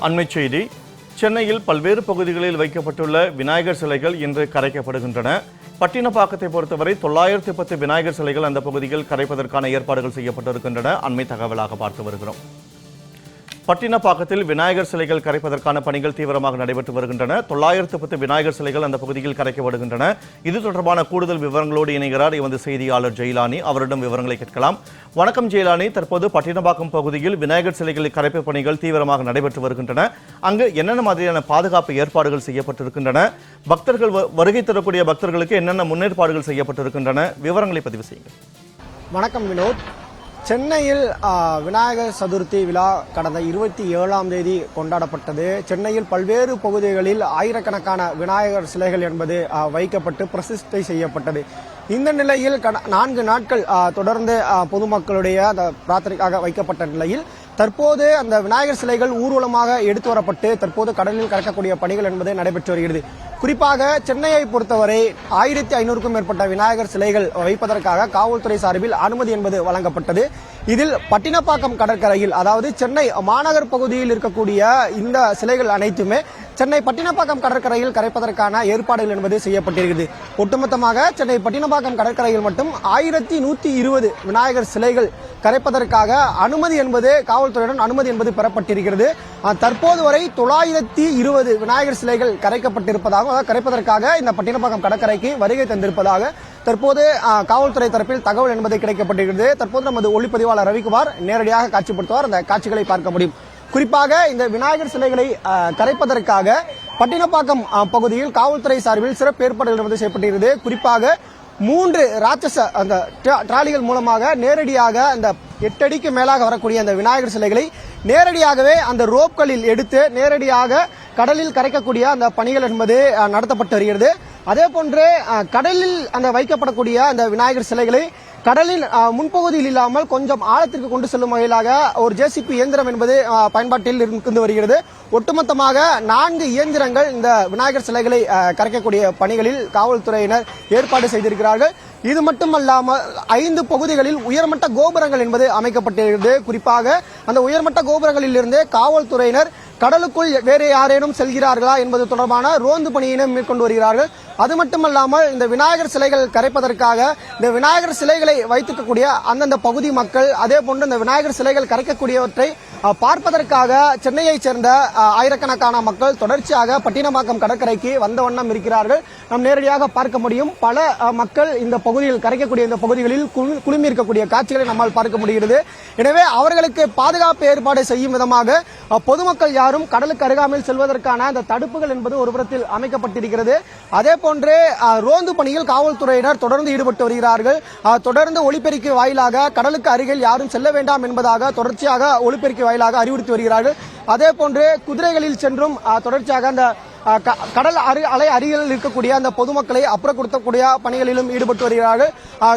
அண்மைச் செய்தி. சென்னையில் பல்வேறு பகுதிகளில் வைக்கப்பட்டுள்ள விநாயகர் சிலைகள் இன்று கரைக்கப்படுகின்றன. பட்டினப்பாக்கத்தை பொறுத்தவரை தொள்ளாயிரத்தி பத்து விநாயகர் சிலைகள் அந்த பகுதியில் கரைப்பதற்கான ஏற்பாடுகள் செய்யப்பட்டிருக்கின்றன. அண்மை தகவலாக பார்த்து வருகிறோம். பட்டினப்பாக்கத்தில் விநாயகர் சிலைகள் கரைப்பதற்கான பணிகள் தீவிரமாக நடைபெற்று வருகின்றன. தொள்ளாயிரத்து பத்து விநாயகர் சிலைகள் அந்த பகுதியில் கரைக்கப்படுகின்றன இது தொடர்பான கூடுதல் விவரங்களோடு இணைகிறார் எமது செய்தியாளர் ஜெயிலானி. அவரிடம் விவரங்களை கேட்கலாம். வணக்கம் ஜெயிலானி. தற்போது பட்டினப்பாக்கம் பகுதியில் விநாயகர் சிலைகளை கரைப்பு பணிகள் தீவிரமாக நடைபெற்று வருகின்றன. அங்கு என்னென்ன மாதிரியான பாதுகாப்பு ஏற்பாடுகள் செய்யப்பட்டிருக்கின்றன? பக்தர்கள் வ- வருகை தரக்கூடிய பக்தர்களுக்கு என்னென்ன முன்னேற்பாடுகள் செய்யப்பட்டிருக்கின்றன? விவரங்களை பதிவு செய்யுங்கள். வணக்கம் வினோத். சென்னையில் விநாயகர் சதுர்த்தி விழா கடந்த இருபத்தி ஏழாம் தேதி கொண்டாடப்பட்டது. சென்னையில் பல்வேறு பகுதிகளில் ஆயிரக்கணக்கான விநாயகர் சிலைகள் என்பது வைக்கப்பட்டு பிரதிஷ்டை செய்யப்பட்டது. இந்த நிலையில் கட- நான்கு நாட்கள் தொடர்ந்து பொதுமக்களுடைய அந்த பிரார்த்தனைக்காக வைக்கப்பட்ட நிலையில் தற்போது அந்த விநாயகர் சிலைகள் ஊர்வலமாக எடுத்து வரப்பட்டு தற்போது கடலில் கறக்கக்கூடிய பணிகள் என்பது நடைபெற்று வருகிறது. குறிப்பாக சென்னையை பொறுத்தவரை ஆயிரத்தி ஐநூறுக்கும் மேற்பட்ட விநாயகர் சிலைகள் வைப்பதற்காக காவல்துறை சார்பில் அனுமதி என்பது வழங்கப்பட்டது. இதில் பட்டினப்பாக்கம் கடற்கரையில் அதாவது சென்னை மாநகர் பகுதியில் இருக்கக்கூடிய இந்த சிலைகள் அனைத்துமே சென்னை பட்டினப்பாக்கம் கடற்கரையில் கரைப்பதற்கான ஏற்பாடுகள் என்பது செய்யப்பட்டிருக்கிறது. ஒட்டுமொத்தமாக சென்னை பட்டினப்பாக்கம் கடற்கரையில் மட்டும் ஆயிரத்தி நூத்தி இருபது விநாயகர் சிலைகள் கரைப்பதற்காக அனுமதி என்பது காவல்துறையுடன் அனுமதி என்பது பெறப்பட்டிருக்கிறது. தற்போது வரை தொள்ளாயிரத்தி இருபது விநாயகர் சிலைகள் கரைக்கப்பட்டிருப்பதாக அதாவது கரைப்பதற்காக இந்த பட்டினப்பாக்கம் கடற்கரைக்கு வருகை தந்திருப்பதாக தற்போது காவல்துறை தரப்பில் தகவல் என்பது கிடைக்கப்பட்டிருக்கிறது. தற்போது நமது ஒளிப்பதிவாளர் ரவிக்குமார் நேரடியாக காட்சிப்படுத்துவார். அந்த காட்சிகளை பார்க்க முடியும். குறிப்பாக இந்த விநாயகர் சிலைகளை கரைப்பதற்காக பட்டினப்பாக்கம் பகுதியில் காவல்துறை சார்பில் சிறப்பு ஏற்பாடுகள் என்பது செய்யப்பட்டிருக்கிறது. குறிப்பாக மூன்று ராட்சச அந்த ட்ரா- டிராலிகள் மூலமாக நேரடியாக அந்த எட்டடிக்கு மேலாக வரக்கூடிய அந்த விநாயகர் சிலைகளை நேரடியாகவே அந்த ரோப்களில் எடுத்து நேரடியாக கடலில் கரைக்கக்கூடிய அந்த பணிகள் என்பது நடத்தப்பட்டு வருகிறது. அதே போன்று கடலில் அந்த வைக்கப்படக்கூடிய அந்த விநாயகர் சிலைகளை கடலின் முன்பகுதியில் இல்லாமல் கொஞ்சம் ஆழத்திற்கு கொண்டு செல்லும் வகையிலாக ஒரு ஜேசிபி இயந்திரம் என்பது பயன்பாட்டில் இருந்து வருகிறது. ஒட்டுமொத்தமாக நான்கு இயந்திரங்கள் இந்த விநாயகர் சிலைகளை கரைக்கக்கூடிய பணிகளில் காவல்துறையினர் ஏற்பாடு செய்திருக்கிறார்கள். இது மட்டுமல்லாமல் ஐந்து பகுதிகளில் உயர்மட்ட கோபுரங்கள் என்பது அமைக்கப்பட்டிருக்கிறது. குறிப்பாக அந்த உயர்மட்ட கோபுரங்களில் இருந்தே காவல்துறையினர் கடலுக்குள் வேறு யாரேனும் செல்கிறார்களா என்பது தொடர்பான ரோந்து பணியினை மேற்கொண்டு வருகிறார்கள். அது மட்டுமல்லாமல் இந்த விநாயகர் சிலைகள் கரைப்பதற்காக இந்த விநாயகர் சிலைகளை வைத்திருக்கக்கூடிய அந்தந்த பகுதி மக்கள் அதே போன்று இந்த விநாயகர் சிலைகள் கரைக்கக்கூடியவற்றை பார்ப்பதற்காக சென்னையைச் சேர்ந்த ஆயிரக்கணக்கான மக்கள் தொடர்ச்சியாக பட்டினமாக்கம் கடற்கரைக்கு வந்த வண்ணம் இருக்கிறார்கள். நாம் நேரடியாக பார்க்க முடியும். பல மக்கள் இந்த பகுதியில் கரைக்கக்கூடிய இந்த பகுதிகளில் குழு- குழுமி இருக்கக்கூடிய காட்சிகளை நம்மால் பார்க்க முடிகிறது. எனவே அவர்களுக்கு பாதுகாப்பு ஏற்பாடு செய்யும் விதமாக பொதுமக்கள் யார் யாரும் கடலுக்கு அருகாமையில் செல்வதற்கான அந்த தடுப்புகள் என்பது ஒரு புறத்தில் அமைக்கப்பட்டிருக்கிறது. அதே போன்று ரோந்து பணியில் காவல்துறையினர் தொடர்ந்து ஈடுபட்டு வருகிறார்கள். தொடர்ந்து ஒளிபெருக்கி வாயிலாக கடலுக்கு அருகில் யாரும் செல்ல வேண்டாம் என்பதாக தொடர்ச்சியாக ஒளிபெருக்கி வாயிலாக அறிவுறுத்தி வருகிறார்கள். அதே போன்று குதிரைகளில் சென்றும் தொடர்ச்சியாக அந்த கடல் அரு அலை அருகில் இருக்கக்கூடிய அந்த பொதுமக்களை அப்புறப்படுத்தக்கூடிய பணிகளிலும் ஈடுபட்டு வருகிறார்கள்.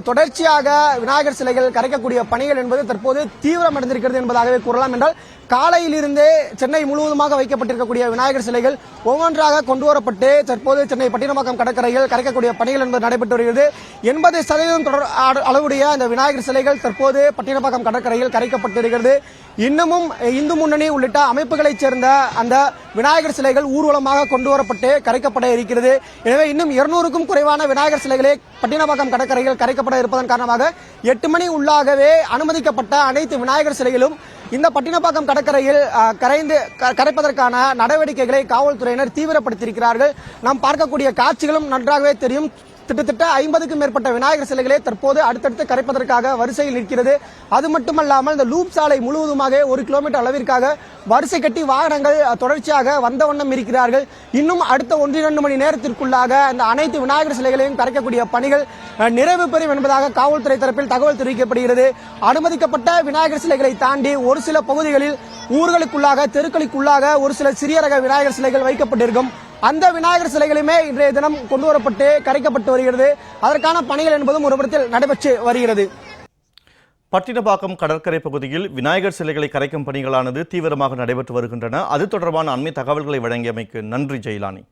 தொடர்ச்சியாக விநாயகர் சிலைகள் கரைக்கக்கூடிய பணிகள் என்பது தற்போது தீவிரமடைந்திருக்கிறது என்பதாகவே கூறலாம் என்றால் காலையிலிருந்தே சென்னை முழுவதுமாக வைக்கப்பட்டிருக்கக்கூடிய விநாயகர் சிலைகள் ஒவ்வொன்றாக கொண்டு வரப்பட்டு தற்போது சென்னை பட்டினப்பாக்கம் கடற்கரையில் கரைக்கக்கூடிய பணிகள் என்பது நடைபெற்று வருகிறது. எண்பது சதவீதம் தொடர் அ- அளவுடைய அந்த விநாயகர் சிலைகள் தற்போது பட்டினப்பாக்கம் கடற்கரையில் கரைக்கப்பட்டிருக்கிறது. இன்னமும் இந்து முன்னணி உள்ளிட்ட அமைப்புகளைச் சேர்ந்த அந்த விநாயகர் சிலைகள் ஊர்வலமாக கொண்டு வரப்பட்டு கரைக்கப்பட இருக்கிறது. எனவே இன்னும் இருநூறுக்கும் குறைவான விநாயகர் சிலைகளே பட்டினப்பாக்கம் கடற்கரையில் கரைக்கப்பட இருப்பதன் காரணமாக எட்டு மணி உள்ளாகவே அனுமதிக்கப்பட்ட அனைத்து விநாயகர் சிலைகளும் இந்த பட்டினப்பாக்கம் கடற்கரையில் கரைந்து க- கரைப்பதற்கான நடவடிக்கைகளை காவல்துறையினர் தீவிரப்படுத்தியிருக்கிறார்கள். நாம் பார்க்கக்கூடிய காட்சிகளும் நன்றாகவே தெரியும். கிட்டத்தட்ட ஐம்பதுக்கும் மேற்பட்ட விநாயகர் சிலைகளை தற்போது அடுத்தடுத்து கரைப்பதற்காக வரிசையில் நிற்கிறது. அது மட்டுமல்லாமல் இந்த லூப் சாலை முழுவதுமாக ஒரு கிலோமீட்டர் அளவிற்காக வரிசை கட்டி வாகனங்கள் தொடர்ச்சியாக வந்த வண்ணம் இருக்கிறார்கள். இன்னும் அடுத்த ஒன்று இரண்டு மணி நேரத்திற்குள்ளாக அந்த அனைத்து விநாயகர் சிலைகளையும் கரைக்கக்கூடிய பணிகள் நிறைவு பெறும் என்பதாக காவல்துறை தரப்பில் தகவல் தெரிவிக்கப்படுகிறது. அனுமதிக்கப்பட்ட விநாயகர் சிலைகளை தாண்டி ஒரு சில பகுதிகளில் ஊர்களுக்குள்ளாக தெருக்களுக்குள்ளாக ஒரு சில சிறிய ரக விநாயகர் சிலைகள் வைக்கப்பட்டிருக்கும். அந்த விநாயகர் சிலைகளுமே இன்றைய தினம் கொண்டு வரப்பட்டு கரைக்கப்பட்டு வருகிறது. அதற்கான பணிகள் என்பதும் ஒரு புறத்தில் நடைபெற்று வருகிறது. பட்டினப்பாக்கம் கடற்கரை பகுதியில் விநாயகர் சிலைகளை கரைக்கும் பணிகளானது தீவிரமாக நடைபெற்று வருகின்றன. அது தொடர்பான அண்மை தகவல்களை வழங்கியமைக்கு நன்றி ஜெயிலானி.